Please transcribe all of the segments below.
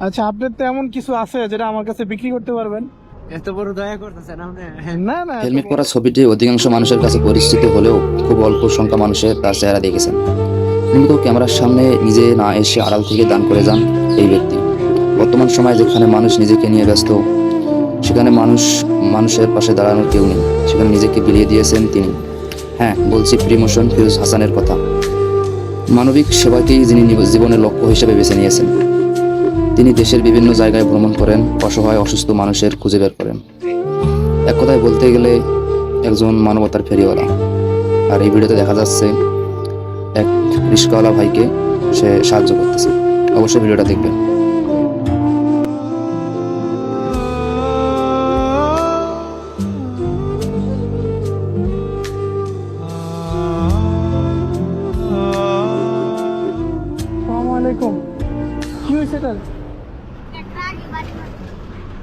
আচ্ছা আপনার তো এমন কিছু আছে যেটা আমার কাছে বিক্রি করতে পারবেন? এত বড় দয়া করতেছেন আপনি? না না হেলমেট পরা ছবিটি অধিকাংশ মানুষের কাছে পরিচিত হলেও খুব অল্প সংখ্যা মানুষের তার চেহারা দেখেছেন। মূলত ক্যামেরার সামনে নিজে না এসে আড়াল থেকে দান করে যান এই ব্যক্তি। বর্তমান সময়ে যেখানে মানুষ নিজেকে নিয়ে ব্যস্ত সেখানে মানুষ মানুষের পাশে দাঁড়ানোর কেউ নেই। সেখানে নিজেকে বিলিয়ে দিয়েছেন তিনি। হ্যাঁ বলছি প্রিমোশন ফিরোজ হাসানের কথা। মানবিক সেবাকেই যিনি নিব- জীবনের লক্ষ্য হিসেবে বেছে নিয়েছেন। তিনি দেশের বিভিন্ন জায়গায় ভ্রমণ করেন, অসহায় অসুস্থ মানুষের খুঁজে বের করেন। এক কথায় বলতে গেলে, একজন মানবতার ফেরিওয়ালা। আর এই ভিডিওতে দেখা যাচ্ছে, এক রিস্কাওয়ালা ভাইকে সে সাহায্য করতেছে। অবশ্যই ভিডিওটা দেখবেন। কি হয়েছে এটার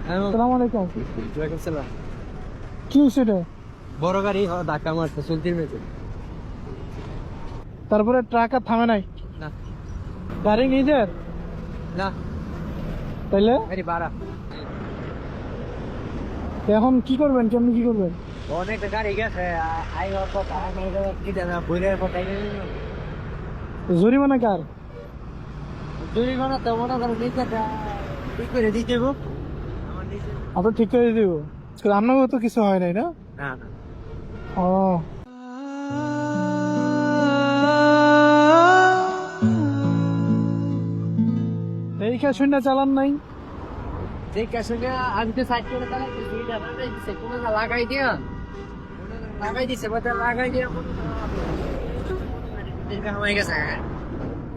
আসসালামু আলাইকুম কি হয়েছে এটা বড় গাড়ি ধাক্কা মারছে চলতির তারপরে ট্রাক আর থামে নাই? না। গাড়ি নিজের? না। তাইলে? গাড়ি বাড়া এখন কি করবেন? কেমনি কি করবেন? অনেক গাড়ি গেছে আই জরিমানা কার? জরিমানা তো মনে ঠিক করে দিতে ঠিক করে দিব? আপনারও তো কিছু হয় নাই না? না না। ও। চালান নাই? আমি তো সাইড করে লাগাই দিছে কোনো লাগাই দিয়া লাগাই দিছে লাগাই দিয়া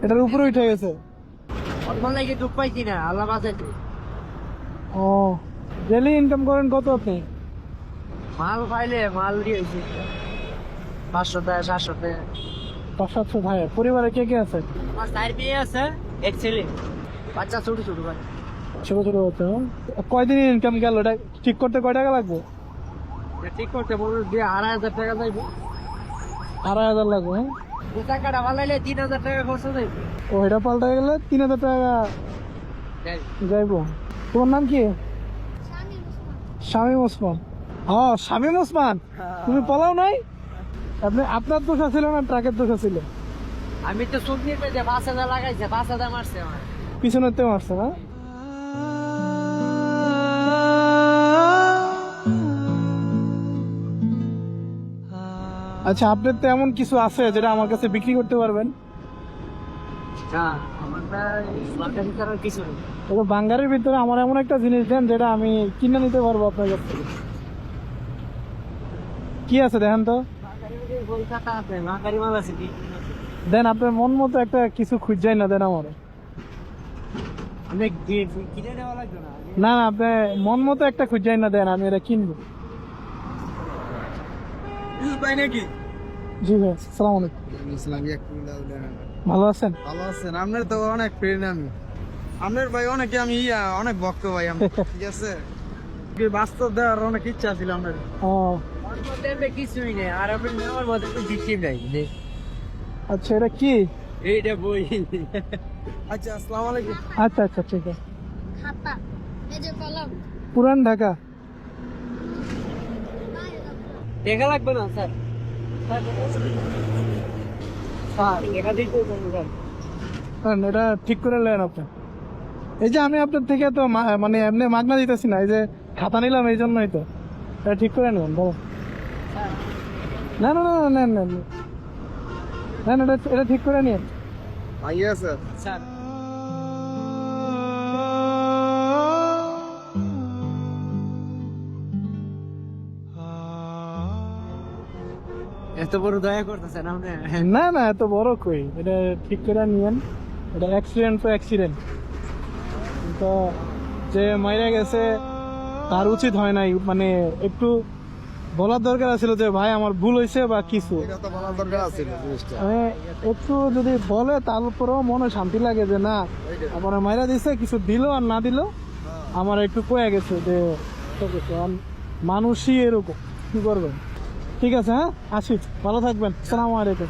এটার উপরে উঠে গেছে? অল্প লাগে দুঃখ পাইছি না আল্লাহ বাঁচাইছে ও ডেলি ইনকাম করেন কত আপনি? মাল পাইলে মাল দিয়েছি পাঁচশো টাকা সাতশো টাকা পাঁচ সাতশো ভাই পরিবারে কে কে আছে? আমার চার মেয়ে আছে এক ছেলে। বাচ্চা ছোট ছোট বাচ্চা ছোট ছোট বাচ্চা? কয়দিন ইনকাম গেল? এটা ঠিক করতে কয় টাকা লাগবে? ঠিক করতে বলব দিয়ে আড়াই হাজার টাকা যাইবে আড়াই হাজার লাগবে হ্যাঁ দু টাকাটা তিন হাজার টাকা খরচ যাইবে ও এটা পাল্টে গেলে তিন হাজার টাকা যাইবো। তোমার নাম কি? শামীম ওসমান। হ্যাঁ শামীম ওসমান? তুমি পলাও নাই? আপনি আপনার দোষ ছিল না ট্রাকের দোষ ছিল আমি তো সবজি পেয়েছে পাঁচ হাজার লাগাইছে পাঁচ হাজার মারছে আমার। পিছনের তে মারছে না? আচ্ছা আপনার তো এমন কিছু আছে যেটা আমার কাছে বিক্রি করতে পারবেন? তবে বাঙ্গারের ভিতরে আমার এমন একটা জিনিস দেন যেটা আমি কিনে নিতে পারব আপনার কাছ থেকে। কি আছে দেখেন তো? দেন আপনার মন মতো একটা কিছু খুঁজছেন না দেন আমার। না? না আপনি মন মতো একটা খুঁজছেন না দেন আমি এটা কিনবো। নাকি? জি ভাই সালাম আলাইকুম। ভালো আছেন? ভালো আছেন আপনার তো অনেক প্রেরণা আমি। আপনার ভাই অনেকে আমি ইয়া অনেক ভক্ত ভাই আমি ঠিক আছে? কি বাস্তব দেওয়ার অনেক ইচ্ছা ছিল আপনার। ও। ওর কিছুই নেই আর আমি নেওয়ার মধ্যে কোনো কিছুই নাই আচ্ছা এটা কি? এইটা বই। আচ্ছা আসসালামু আলাইকুম। আচ্ছা আচ্ছা ঠিক আছে। খাতা এই যে কলম। পুরান ঢাকা। দেখা লাগবে না স্যার? এটা ঠিক করে নেন আপনি। এই যে আমি আপনার থেকে তো মা- মানে এমনি মাগনা দিতেছি না এই যে খাতা নিলাম এই জন্যই তো। এটা ঠিক করে নেবেন বলো না না না না নেন। নেন। এটা এটা ঠিক করে নিন। ভাই আছে। স্যার। এত বড় দয়া করতেছেন আপনি? না না এত বড় কই? এটা ঠিক করে নিয়েন। এটা অ্যাক্সিডেন্ট তো অ্যাক্সিডেন্ট তো যে মাইরা গেছে তার উচিত হয় নাই। মানে একটু বলার দরকার ছিল যে ভাই আমার ভুল হয়েছে বা কিছু? মানে একটু যদি বলে তারপরেও মনে শান্তি লাগে যে না আমার মাইরা দিছে কিছু দিল আর না দিল আমার একটু কয়ে গেছে যে মানুষই এরকম কি করবেন? ঠিক আছে হ্যাঁ? আসি ভালো থাকবেন। সালাম আলাইকুম।